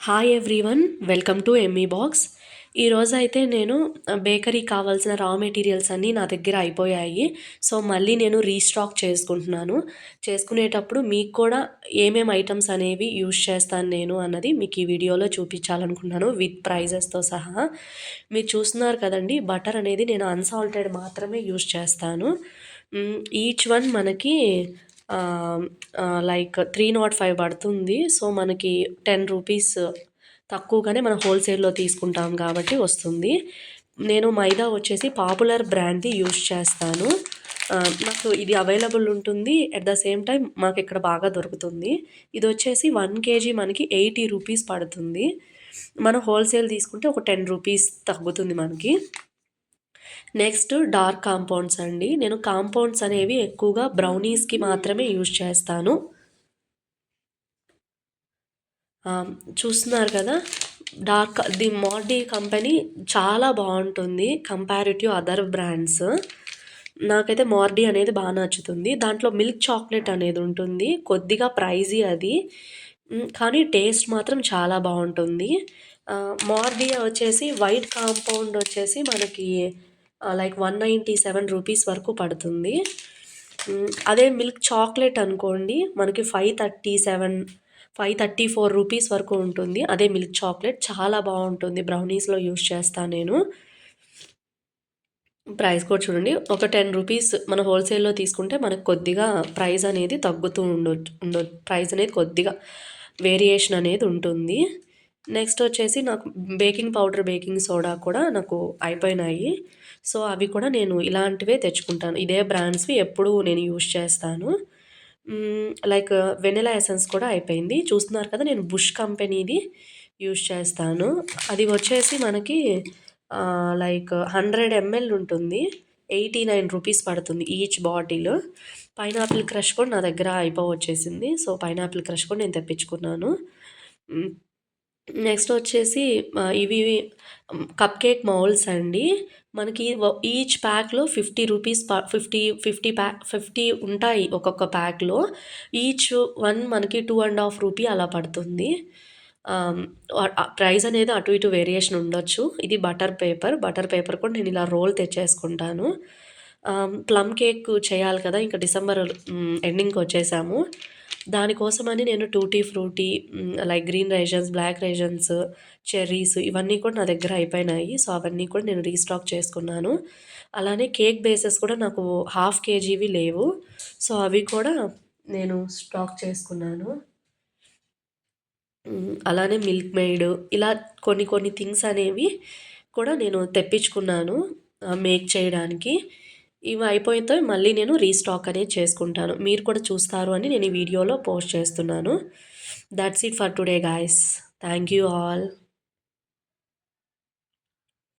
Hi everyone welcome to Emmy box ఈరోజు అయితే నేను బేకరీ కావాల్సిన రా మెటీరియల్స్ అన్నీ నా దగ్గర అయిపోయాయి. సో మళ్ళీ నేను రీస్టాక్ చేసుకుంటున్నాను. చేసుకునేటప్పుడు మీకు కూడా ఏమేమి ఐటమ్స్ అనేవి యూజ్ చేస్తాను నేను అన్నది మీకు ఈ వీడియోలో చూపించాలనుకుంటున్నాను విత్ ప్రైజెస్తో సహా. మీరు చూస్తున్నారు కదండి బటర్ అనేది నేను అన్సాల్టెడ్ మాత్రమే యూజ్ చేస్తాను. ఈచ్ వన్ మనకి లైక్ త్రీ నాట్ ఫైవ్ పడుతుంది. సో మనకి టెన్ రూపీస్ తక్కువగానే మనం హోల్సేల్లో తీసుకుంటాం కాబట్టి వస్తుంది. నేను మైదా వచ్చేసి పాపులర్ బ్రాండ్ది యూస్ చేస్తాను. నాకు ఇది అవైలబుల్ ఉంటుంది. అట్ ద సేమ్ టైం మాకు ఇక్కడ బాగా దొరుకుతుంది. ఇది వచ్చేసి వన్ కేజీ మనకి ఎయిటీ రూపీస్ పడుతుంది. మనం హోల్సేల్ తీసుకుంటే ఒక టెన్ రూపీస్ తగ్గుతుంది మనకి. నెక్స్ట్ డార్క్ కాంపౌండ్స్ అండి. నేను కాంపౌండ్స్ అనేవి ఎక్కువగా బ్రౌనీస్కి మాత్రమే యూజ్ చేస్తాను. చూస్తున్నారు కదా డార్క్ ది మార్డీ కంపెనీ చాలా బాగుంటుంది కంపారిటివ్ అదర్ బ్రాండ్స్. నాకైతే మార్డీ అనేది బాగా నచ్చుతుంది. దాంట్లో మిల్క్ చాక్లెట్ అనేది ఉంటుంది. కొద్దిగా ప్రైజీ అది. కానీ టేస్ట్ మాత్రం చాలా బాగుంటుంది. మార్డియా వచ్చేసి వైట్ కాంపౌండ్ వచ్చేసి మనకి like one ninety seven rupees వరకు పడుతుంది. అదే మిల్క్ చాక్లెట్ అనుకోండి మనకి five thirty seven five thirty four rupees వరకు ఉంటుంది. అదే మిల్క్ చాక్లెట్ చాలా బాగుంటుంది. బ్రౌనీస్లో యూస్ చేస్తాను నేను. ప్రైస్ కూడా చూడండి. ఒక టెన్ రూపీస్ మన హోల్సేల్లో తీసుకుంటే మనకు కొద్దిగా ప్రైస్ అనేది తగ్గుతూ ఉండొచ్చు ఉండొచ్చు ప్రైస్ అనేది కొద్దిగా వేరియేషన్ అనేది ఉంటుంది. నెక్స్ట్ వచ్చేసి నాకు బేకింగ్ పౌడర్ బేకింగ్ సోడా కూడా నాకు అయిపోయినాయి. సో అవి కూడా నేను ఇలాంటివే తెచ్చుకుంటాను. ఇదే బ్రాండ్స్వి ఎప్పుడు నేను యూస్ చేస్తాను. లైక్ వెనిలా ఎసెన్స్ కూడా అయిపోయింది. చూస్తున్నారు కదా నేను బుష్ కంపెనీది యూస్ చేస్తాను. అది వచ్చేసి మనకి లైక్ హండ్రెడ్ ఎంఎల్ ఉంటుంది. ఎయిటీ నైన్ రూపీస్ పడుతుంది ఈచ్ బాటిల్. పైనాపిల్ క్రష్ కూడా నా దగ్గర అయిపో వచ్చేసింది. సో పైనాపిల్ క్రష్ కూడా నేను తెప్పించుకున్నాను. నెక్స్ట్ వచ్చేసి ఇవి కప్ కేక్ మౌల్స్ అండి. మనకి each ప్యాక్లో fifty rupees fifty fifty pack fifty ఉంటాయి ఒక్కొక్క ప్యాక్లో. ఈచ్ వన్ మనకి టూ అండ్ హాఫ్ రూపీ అలా పడుతుంది. ప్రైస్ అనేది అటు ఇటు వేరియేషన్ ఉండొచ్చు. ఇది బటర్ పేపర్. బటర్ పేపర్ కూడా నేను ఇలా రోల్ తెచ్చేసుకుంటాను. ప్లమ్ కేక్ చేయాలి కదా ఇంకా డిసెంబర్ ఎండింగ్కి వచ్చేసాము. దానికోసమని నేను tutti frutti like green raisins black raisins cherries ఇవన్నీ కూడా నా దగ్గర అయిపోయినాయి. సో అవన్నీ కూడా నేను రీస్టాక్ చేసుకున్నాను. అలానే కేక్ బేసెస్ కూడా నాకు హాఫ్ కేజీవి లేవు. సో అవి కూడా నేను స్టాక్ చేసుకున్నాను. అలానే మిల్క్ మెయిడ్ ఇలా కొన్ని కొన్ని థింగ్స్ అనేవి కూడా నేను తెప్పించుకున్నాను మేక్ చేయడానికి. ఇవి అయిపోయితే మళ్ళీ నేను రీస్టాక్ అనేది చేసుకుంటాను. మీరు కూడా చూస్తారు అని నేను ఈ వీడియోలో పోస్ట్ చేస్తున్నాను. That's it for today guys thank you all